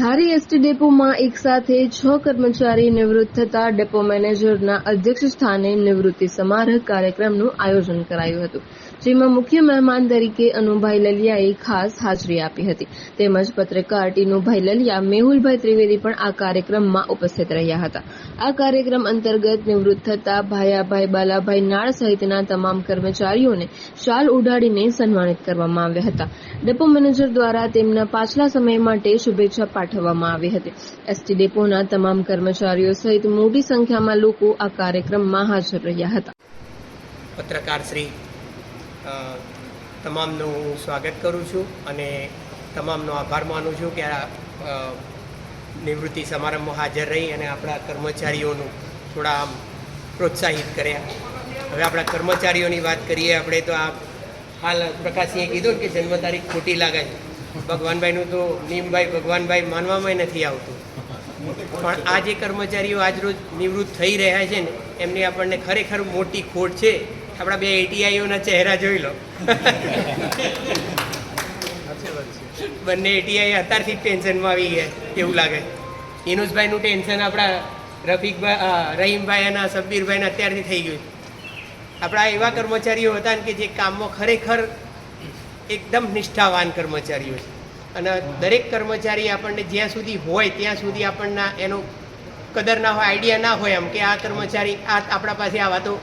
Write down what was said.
ધારી ST ડેપોમાં એક સાથે છ કર્મચારી નિવૃત્ત થતા ડેપો મેનેજરના અધ્યક્ષ સ્થાને નિવૃત્તિ સમારોહ કાર્યક્રમનું આયોજન કરાયું હતું. જેમાં મુખ્ય મહેમાન તરીકે અનુભાઈ લલિયાએ ખાસ હાજરી આપી હતી. તેમજ પત્રકાર ટીનુભાઈ લલિયા, મેહુલભાઈ ત્રિવેદી પણ આ કાર્યક્રમમાં ઉપસ્થિત રહ્યા હતા. આ કાર્યક્રમ અંતર્ગત નિવૃત્ત થતા ભાયાભાઈ, બાલાભાઈ નાળ સહિતના તમામ કર્મચારીઓને શાલ ઉડાડીને સન્માનિત કરવામાં આવ્યા હતા. ડેપો મેનેજર દ્વારા તેમના પાછલા સમય માટે શુભેચ્છા પાઠવવામાં આવી હતી. એસટી ડેપોના તમામ કર્મચારીઓ સહિત મોટી સંખ્યામાં લોકો આ કાર્યક્રમમાં હાજર રહ્યા હતા. પત્રકાર શ્રી તમામનું હું સ્વાગત કરું છું અને તમામનો આભાર માનું છું કે આ નિવૃત્તિ સમારંભમાં હાજર રહી અને આપણા કર્મચારીઓનું થોડા આમ પ્રોત્સાહિત કર્યા. હવે આપણા કર્મચારીઓની વાત કરીએ, આપણે તો આ હાલ પ્રકાશસિંહે કીધું કે જન્મ તારીખ ખોટી લાગે ભગવાનભાઈનું તો નીમભાઈ ભગવાનભાઈ માનવામાં નથી આવતું. પણ આ જે કર્મચારીઓ આજરોજ નિવૃત્ત થઈ રહ્યા છે ને, એમની આપણને ખરેખર મોટી ખોટ છે. આપણા બે એટીઆઈઓના ચહેરા જોઈ લો. બંને એટીઆઈ અત્યારથી જ ટેન્શનમાં આવી ગયા, એવું લાગે. ઇનુસભાઈનું ટેન્શન આપણા રફીકભાઈ રહીમભાઈ અને સબ્બીરભાઈને અત્યારથી થઈ ગયું. આપણા એવા કર્મચારીઓ હતા ને કે જે કામમાં ખરેખર એકદમ નિષ્ઠાવાન કર્મચારીઓ છે. અને દરેક કર્મચારી આપણને જ્યાં સુધી હોય, ત્યાં સુધી આપણને એનો કદર ના હોય, આઈડિયા ના હોય એમ કે આ કર્મચારી, આ આપણા પાસે આ વાતો